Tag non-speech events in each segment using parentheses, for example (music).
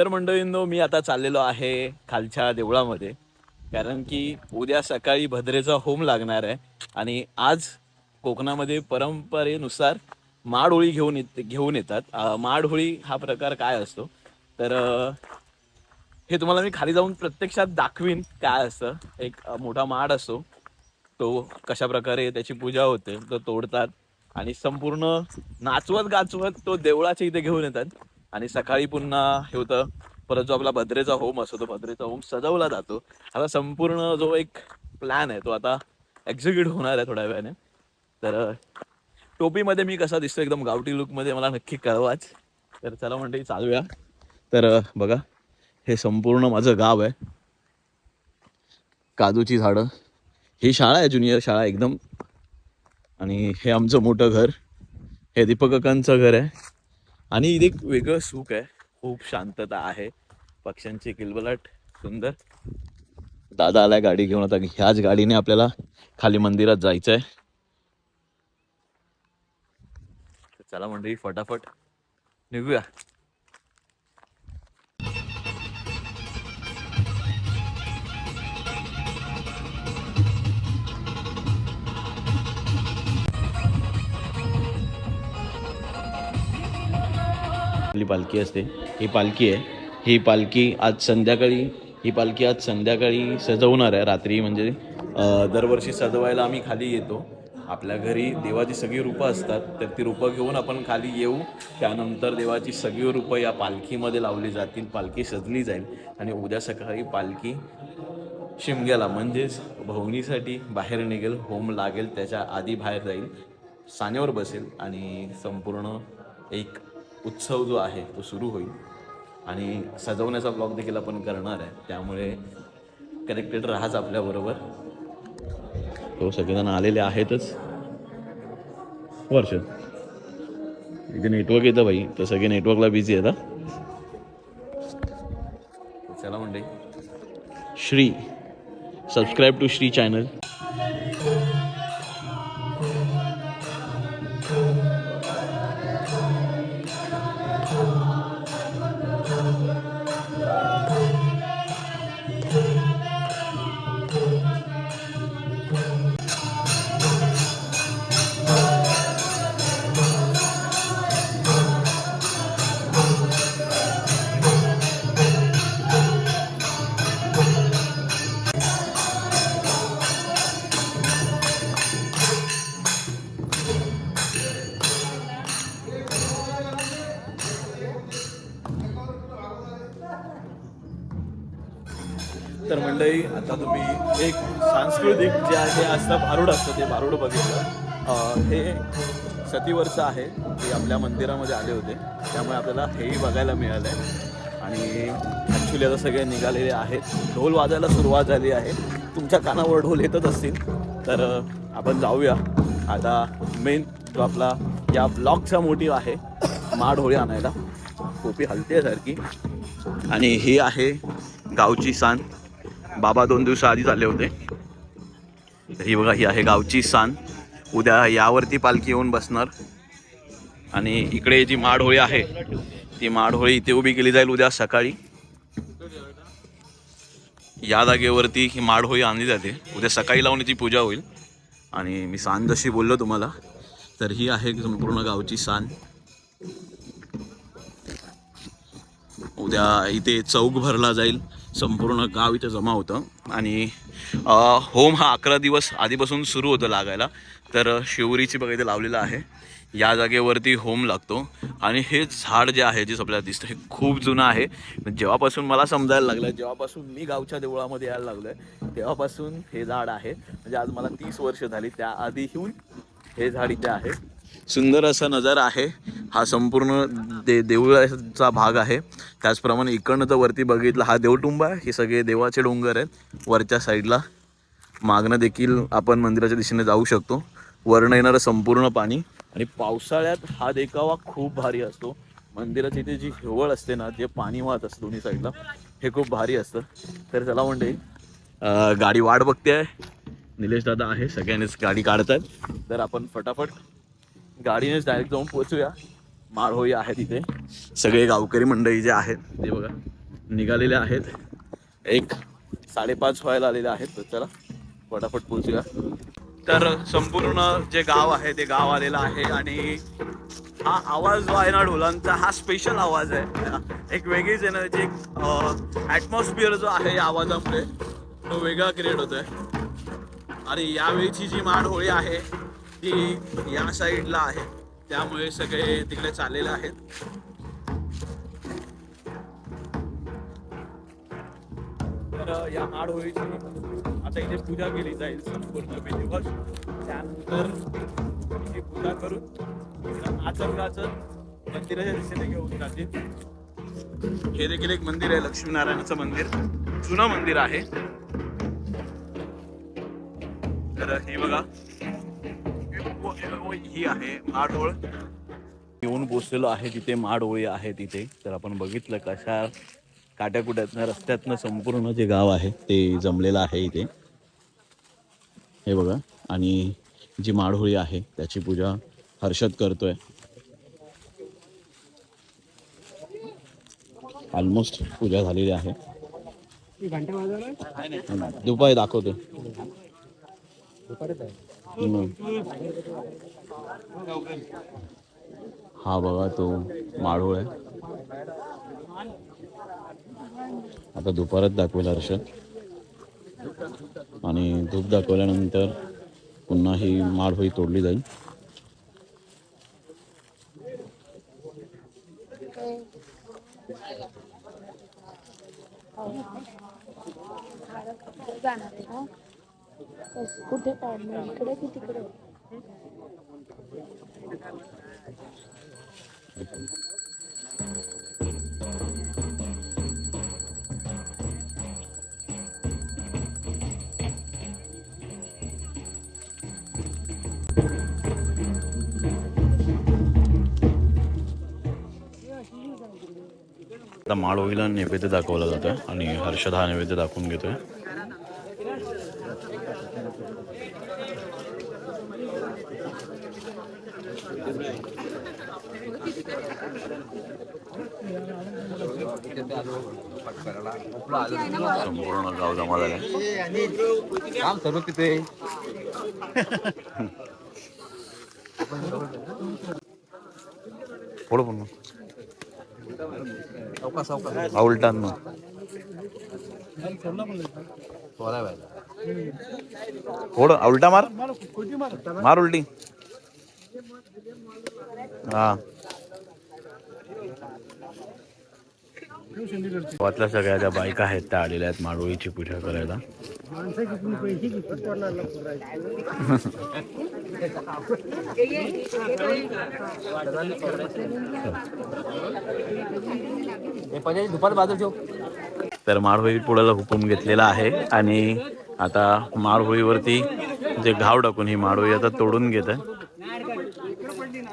तर मंडळींनो मी आता चाललेलो आहे खालच्या देवळामध्ये. कारण की उद्या सकाळी भद्रेचा होम लागणार आहे. आणि आज कोकणामध्ये परंपरेनुसार माडहोळी घेऊन येत घेऊन येतात. अं, माडहोळी हा प्रकार काय असतो? तर हे तुम्हाला मी खाली जाऊन प्रत्यक्षात दाखवीन काय असतं. एक मोठा माड असतो. तो कशा प्रकारे त्याची पूजा होते तो तोडतात. आणि संपूर्ण नाचवत गाचवत तो देवळाच्या इथे घेऊन येतात. आणि सकाळी पुन्हा हे होतं परत जो आपला भद्रेचा होम असतो तो भद्रेचा होम सजवला जातो. आता संपूर्ण जो एक प्लॅन आहे तो आता एक्झिक्यूट होणार आहे थोड्या वेळाने. तर टोपीमध्ये मी कसा दिसतो एकदम गावठी लुकमध्ये मला नक्की कळवाच. तर चला म्हणते चालूया. तर बघा हे संपूर्ण माझं गाव आहे. काजूची झाडं. ही शाळा आहे ज्युनियर शाळा एकदम. आणि हे आमचं मोठं घर. हे दीपककांचं घर आहे. आणि इथे एक वेगळं सुख आहे. खूप शांतता आहे. पक्ष्यांची किलबलाट सुंदर. दादा आलाय गाडी घेऊन आता. ह्याच गाडीने आपल्याला खाली मंदिरात जायचं आहे चला मंडळी फटाफट निघूया. आपली पालखी असते. ही पालखी आहे. ही पालखी आज संध्याकाळी ही पालखी आज संध्याकाळी सजवणार आहे. रात्री म्हणजे दरवर्षी सजवायला आम्ही खाली येतो. आपल्या घरी देवाची सगळी रूपं असतात. तर ती रूपं घेऊन आपण खाली येऊ. त्यानंतर देवाची सगळी रूपं या पालखीमध्ये लावली जातील. पालखी सजली जाईल. आणि उद्या सकाळी पालखी शिमग्याला म्हणजेच भवनीसाठी बाहेर निघेल. होम लागेल. त्याच्या आधी बाहेर जाईल. सानेवर बसेल. आणि संपूर्ण एक उत्सव जो आहे तो सुरू होईल. आणि सजवण्याचा ब्लॉग देखील आपण करणार आहे. त्यामुळे कनेक्टेड राहाच आपल्याबरोबर तो हो, सगळेजण आलेले आहेतच. वर्ष. इथे नेटवर्क येतं बाई तर सगळे नेटवर्कला बिझी आहे चला म्हणते Shri. Subscribe to Shri channel सांस्कृतिक जे आहे असतं भारूड असतं ते भारूड बघितलं. हे सतीवरचं आहे ते आपल्या मंदिरामध्ये आले होते. त्यामुळे आपल्याला हेही बघायला मिळालं आहे आणि ॲक्च्युली आता सगळे निघालेले आहेत. ढोल वाजायला सुरुवात झाली आहे. तुमच्या कानावर ढोल येतच असतील. तर आपण जाऊया. आता मेन जो आपला या ब्लॉगचा मोटिव आहे माढोळी आणायला. कोपी हलते सारखी. आणि ही आहे गावची सान. बाबा दोन दिवसा आधीच आले होते. ही बघा ही आहे गावची सान. उद्या यावरती पालखी येऊन बसणार. आणि इकडे जी माडहोळी आहे ती माडहोळी इथे उभी केली जाईल उद्या सकाळी. या जागेवरती ही माडहोळी आणली जाते. उद्या सकाळी लावून याची पूजा होईल. आणि मी सान जशी बोललो तुम्हाला तर ही आहे संपूर्ण गावची सान. उद्या इथे चौक भरला जाईल. संपूर्ण गाव इथं जमा होतं. आणि होम हा अकरा दिवस आधीपासून सुरू होतं लागायला. तर शिवरीची बघा इथे लावलेलं आहे. या जागेवरती होम लागतो. आणि हे झाड जे आहे जे आपल्याला दिसतं हे खूप जुनं आहे. जेव्हापासून मला समजायला लागलं जेव्हापासून मी गावच्या देवळामध्ये यायला लागलो आहे तेव्हापासून हे झाड आहे. म्हणजे आज मला तीस वर्ष झाली त्याआधीहून हे झाड इथे आहे. सुंदर असा नजारा आहे. हा संपूर्ण दे देवळाचा भाग आहे. त्याचप्रमाणे इकडनं तर वरती बघितलं हा देवटुंबा आहे. हे सगळे देवाचे डोंगर आहेत. वरच्या साईडला मागणं देखील आपण मंदिराच्या दिशेने जाऊ शकतो. वरनं येणारं संपूर्ण पाणी. आणि पावसाळ्यात हा देखावा खूप भारी असतो. मंदिराची इथे जी हिरवळ असते ना जे पाणी वाहत असतं दोन्ही साईडला हे खूप भारी असतं. तर चला म्हणते गाडी वाट बघते आहे. निलेश दादा आहे सगळ्यांनीच गाडी काढत आहेत तर आपण फटाफट गाडीनेच डायरेक्ट जाऊन पोचूया माळहोळी आहे तिथे. सगळे गावकरी मंडळी जे आहेत. ते बघा निघालेले आहेत. एक साडेपाच व्हायला आलेले आहेत तर चला फटाफट पोहोचूया. तर संपूर्ण जे गाव आहे ते गाव आलेलं आहे आणि हा आवाज जो आहे ना ढोलांचा हा स्पेशल आवाज आहे. एक वेगळीच एनर्जी एक ॲटमॉस्फिअर जो आहे या आवाजामुळे तो वेगळा क्रिएट होतोय. आणि यावेळीची जी माड होळी आहे ती या साईडला आहे. त्यामुळे सगळे तिकडे चाललेले आहेत. तर या आड होळीची आता इथे पूजा केली जाईल संपूर्ण दिवस. त्यानंतर ही पूजा करून इकडं मंदिराच्या दिशेने घेऊन जातील. हे देखील एक मंदिर आहे लक्ष्मीनारायणाचं मंदिर. जुनं मंदिर आहे. तर हे बघा. ही आहे माडोळ. येऊन पोचलेलो आहे तिथे माडोळी आहे तिथे. तर आपण बघितलं कशा काट्याकुट्यातनं रस्त्यातनं संपूर्ण जे गाव आहे ते जमलेलं आहे इथे. हे बघा. आणि जी माडहोळी आहे त्याची पूजा हर्षद करतोय. ऑलमोस्ट पूजा झालेली आहे. दुपारी दाखवतो. हा बघा तो माळूळ आहे. आता दुपारच दाखवेल हर्षद. आणि धूप दाखवल्यानंतर पुन्हा ही माळहोळी तोडली जाईल. जाणार आहे कुठे काढणार इकडे की तिकडे? आता नैवेद्य दाखवला जातं आणि हर्षदा हा नैवेद्य दाखवून घेतोय. संपूर्ण गाव जमा काम सर्व तिथे. पुढं पण चौका हा उलटा मग. फोड उलटा मार. मार उलटी. हा. गावातल्या सगळ्या ज्या बायका आहेत त्या आलेल्या आहेत माडोळीची पूजा करायला. तर माळहोळी पुढाला हुकूम घेतलेला आहे आणि आता माळहोळीवरती जे घाव टाकून ही माळहोळी आता तोडून घेत आहे.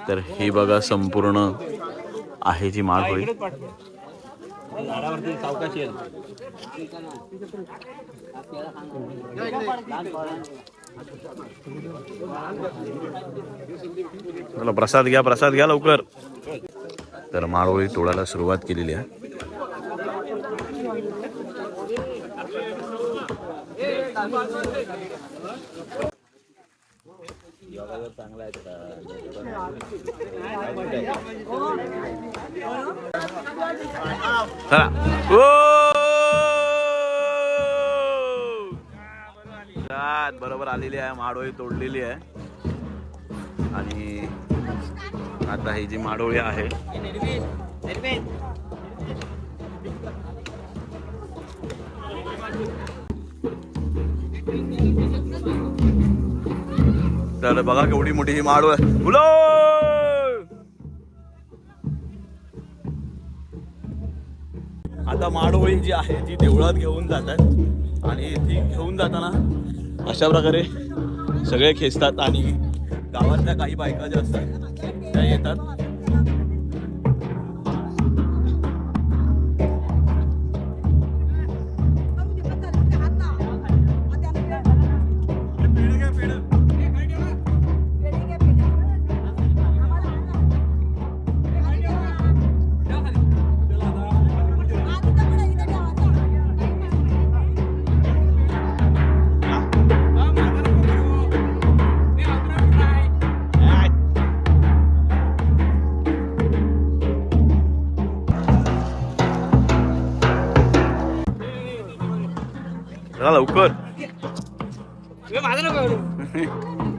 तर ही बघा संपूर्ण आहे जी माळहोळी झाडावरती सावकाशी चला प्रसाद घ्या प्रसाद घ्या लवकर. तर माळोळी तोडायला सुरुवात केलेली आहे. चला आहे छान, बरोबर आलेली आहे माडोळी तोडलेली आहे. आणि आता ही जी माडोळी आहे तर बघा केवढी मोठी ही माळ आहे. आता माडोळी जी आहे ती देवळात घेऊन जातात. आणि ती घेऊन जाताना अशा प्रकारे सगळे खेचतात आणि गावातल्या काही बायका ज्या असतात त्या येतात. लवकर. माळ (laughs)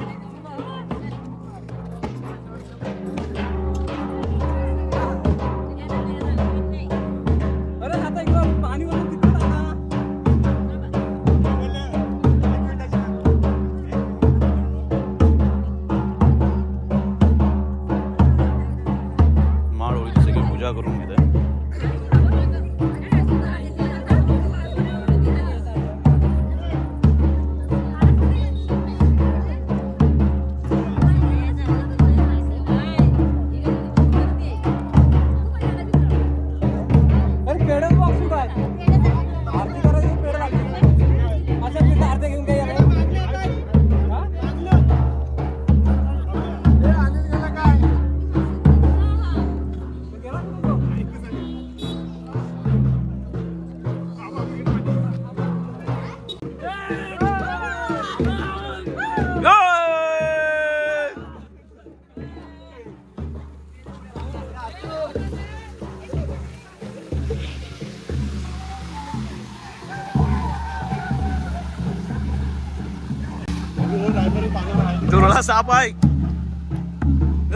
तुरला साप आहे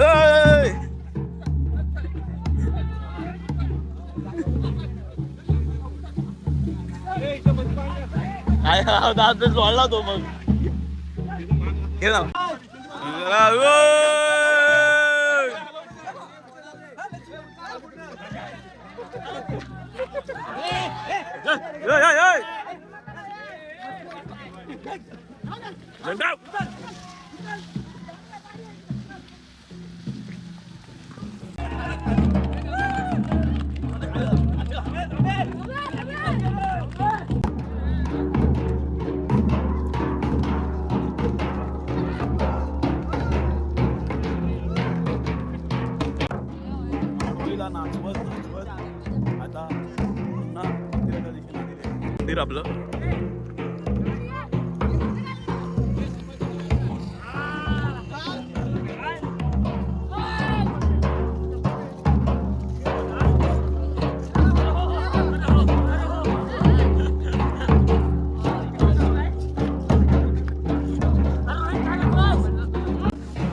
ए! आहे, हा, दात बीत जोडला तो मग हे ना ए! ए, ए, ए! झेंडा! आठवीला नाचवत नाचवत आता पुन्हा मंदिराच्या दिशेने गेले. मंदिर आपलं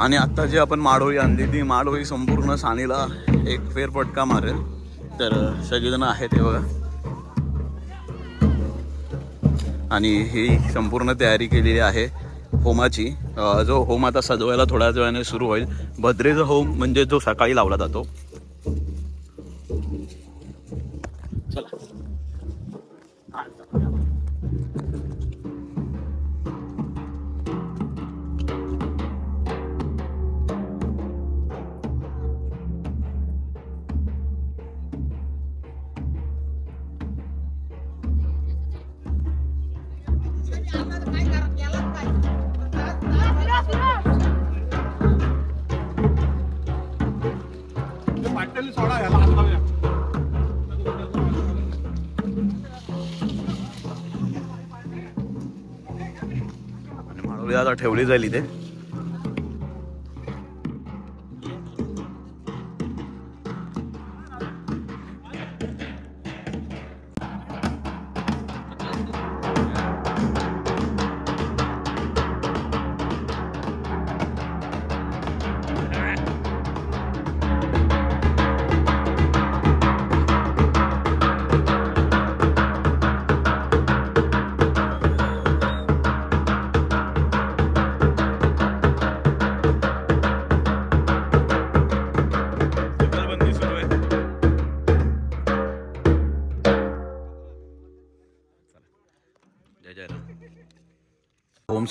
आणि आत्ता जी आपण माडोळी आणली ती माडोळी संपूर्ण सानीला एक फेरफटका मारेल. तर सगळेजण आहेत हे बघा. आणि ही संपूर्ण तयारी केलेली आहे होमाची. जो होम आता सजवायला थोड्याच वेळाने सुरू होईल. भद्रेचा होम म्हणजे जो सकाळी लावला जातो. आणि आता ठेवली जाईल इथे.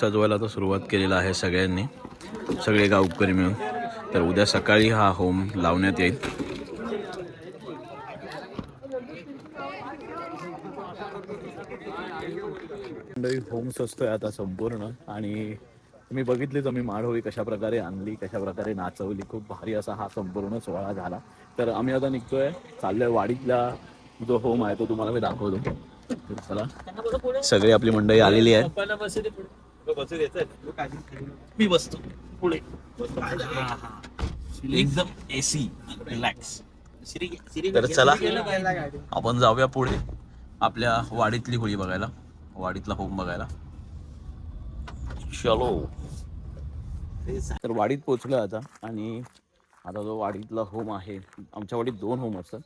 सजवायला तर सुरुवात केलेला आहे सगळ्यांनी. सगळे गावकरी मिळून. तर उद्या सकाळी हा होम लावण्यात येईल. मंडळी होम सजतोय आता संपूर्ण. आणि तुम्ही बघितलीच आम्ही माळहोळी कशा प्रकारे आणली कशा प्रकारे नाचवली. खूप भारी असा हा संपूर्ण सोहळा झाला. तर आम्ही आता निघतोय चाललोय वाडीतला. जो होम आहे तो तुम्हाला मी दाखवतो. चला. सगळी आपली मंडळी आलेली आहे. मी बसतो. पुढे. एकदम एसी रिलॅक्स तर चला. आपण जाऊया पुढे. आपल्या वाडीतली होळी बघायला. वाडीतला होम बघायला. चलो. तर वाडीत पोचलो आता आणि आता जो वाडीतला होम आहे आमच्या वाडीत दोन होम असतात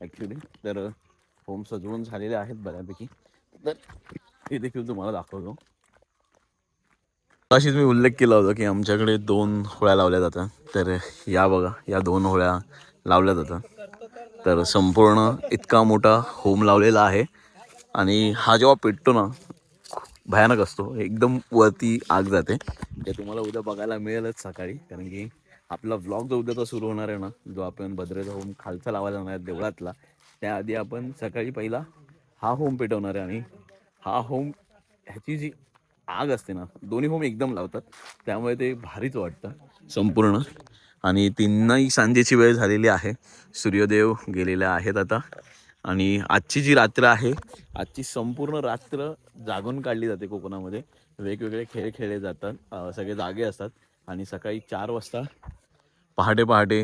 ॲक्च्युली तर होम सजवून झालेले आहेत बऱ्यापैकी. तर हे देखील तुम्हाला दाखवतो. अशीच मी उल्लेख केला होता की आमच्याकडे दोन होळ्या लावल्या जातात. तर या बघा या दोन होळ्या लावल्या जातात. तर संपूर्ण इतका मोठा होम लावलेला आहे. आणि हा जेव्हा पेटतो ना भयानक असतो. एकदम वरती आग जाते. ते तुम्हाला उद्या बघायला मिळेलच सकाळी. कारण की आपला व्लॉग जो उद्याचा सुरू होणार आहे ना जो आपण भद्रेचा होम खालचा लावायला जाणार आहे देवळातला त्याआधी आपण सकाळी पहिला हा होम पेटवणार आहे. आणि हा होम ह्याची जी आग असते ना दोन्ही होम एकदम लावतात. त्यामुळे ते भारीच वाटतं संपूर्ण. आणि तीनही सांजेची वेळ झालेली आहे. सूर्यदेव गेलेले आहेत आता. आणि आजची जी रात्र आहे आजची संपूर्ण रात्र जागून काढली जाते कोकणामध्ये. वेगवेगळे खेळ खेळले जातात सगळे जागे असतात. आणि सकाळी चार वाजता पहाटे पहाटे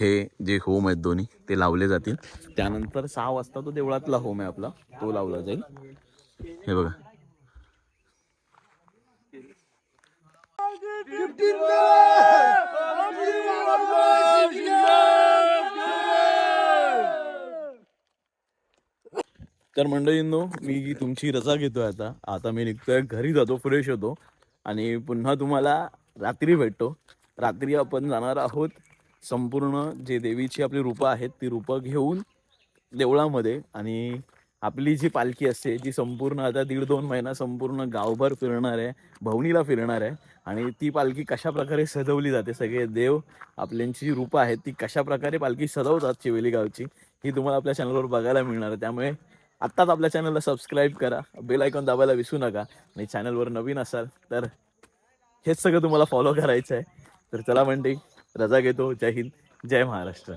हे जे होम आहेत दोन्ही ते लावले जातील. त्यानंतर सहा वाजता तो देवळातला होम आहे आपला तो लावला जाईल. हे बघा. तर मंडळींनो मी तुमची रजा घेतोय आता. आता मी निघतोय घरी जातो फ्रेश होतो. आणि पुन्हा तुम्हाला रात्री भेटतो. रात्री आपण जाणार आहोत संपूर्ण जे देवीची आपली रूपं आहेत ती रूपं घेऊन देवळामध्ये. आणि आपली जी पालखी असते जी संपूर्ण आता दीड दोन महिना संपूर्ण गावभर फिरणार आहे भवनीला फिरणार आहे आणि ती पालखी कशा प्रकारे सजवली जाते सगळे देव आपल्यांची जी रूपं आहेत ती कशा प्रकारे पालखी सजवतात चिवेली गावची ही तुम्हाला आपल्या चॅनलवर बघायला मिळणार आहे. त्यामुळे आत्ताच आपल्या चॅनलला सबस्क्राईब करा बेल आयकॉन दाबायला विसरू नका. आणि चॅनलवर नवीन असाल तर हेच सगळं तुम्हाला फॉलो करायचं आहे. तर चला म्हणते रजा घेतो. जय हिंद जय महाराष्ट्र.